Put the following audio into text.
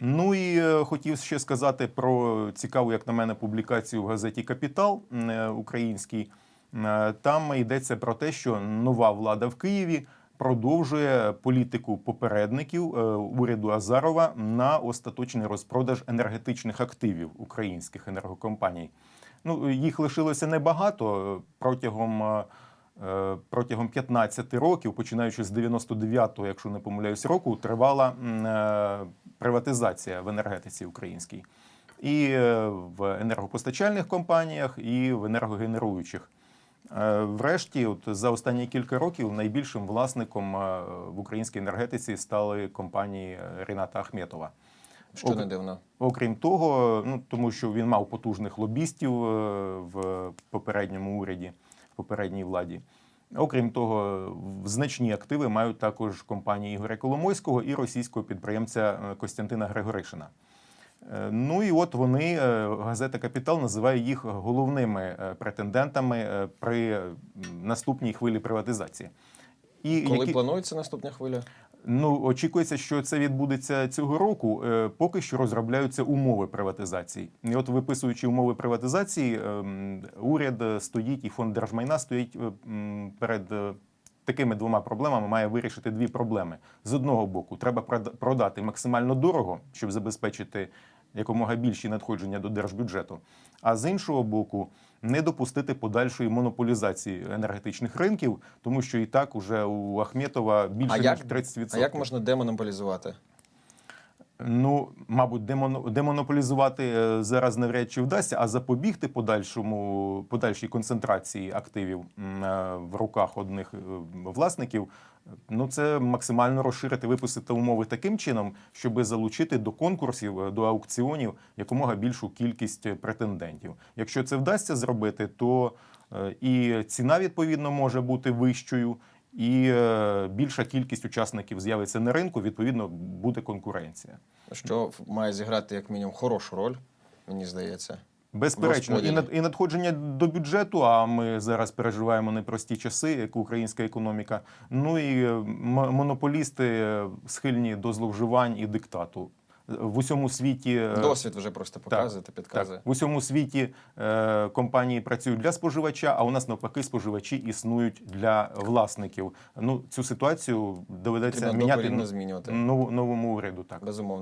Ну і е, хотів ще сказати про цікаву, як на мене, публікацію в газеті Капітал е, українській. Е, Там йдеться про те, що нова влада в Києві продовжує політику попередників уряду Азарова на остаточний розпродаж енергетичних активів українських енергокомпаній. Ну, їх лишилося небагато протягом. Протягом 15 років, починаючи з 99-го, якщо не помиляюсь, року, тривала приватизація в енергетиці українській. І е, в енергопостачальних компаніях, і в енергогенеруючих. Е, Врешті, от за останні кілька років найбільшим власником е, в українській енергетиці стали компанії Ріната Ахметова. Що не дивно. Окрім того, ну тому що він мав потужних лобістів в попередньому уряді, в попередній владі. Окрім того, значні активи мають також компанії Ігоря Коломойського і російського підприємця е, Костянтина Григоришина. Е, Ну і от вони, е, газета Капітал називає їх головними претендентами при наступній хвилі приватизації. І Коли які- планується наступна хвиля? Ну, очікується, що це відбудеться цього року. Е, Поки що розробляються умови приватизації. І от виписуючи умови приватизації, ем, уряд е, стоїть і фонд держмайна стоїть е, перед такими двома проблемами. Має вирішити дві проблеми. З одного боку, треба прода- продати максимально дорого, щоб забезпечити якомога більші надходження до держбюджету. А з іншого боку, не допустити подальшої монополізації енергетичних ринків, тому що і так уже у Ахметова більше А як, ніж 30%. а як можна демонополізувати? Ну, мабуть, демоно- демонополізувати е, зараз навряд чи вдасться, а запобігти подальшому подальшій концентрації активів е, в руках одних е, власників. Ну, це максимально розширити, випустити умови таким чином, щоб залучити до конкурсів, до аукціонів якомога більшу кількість претендентів. Якщо це вдасться зробити, то і ціна відповідно може бути вищою. І е, більша кількість учасників з'явиться на ринку, відповідно, буде конкуренція. Що має зіграти як мінімум хорошу роль, мені здається. Безперечно, і, над, і надходження до бюджету. А ми зараз переживаємо непрості часи, як українська економіка. Ну і монополісти е, схильні до зловживань і диктату. В усьому світі е, Досвід вже просто показує та підказує. так, в усьому світі е, компанії працюють для споживача, а у нас навпаки споживачі існують для власників. Ну цю ситуацію доведеться Потрібно міняти змінювати. нову новому уряду. Так. Безумовно.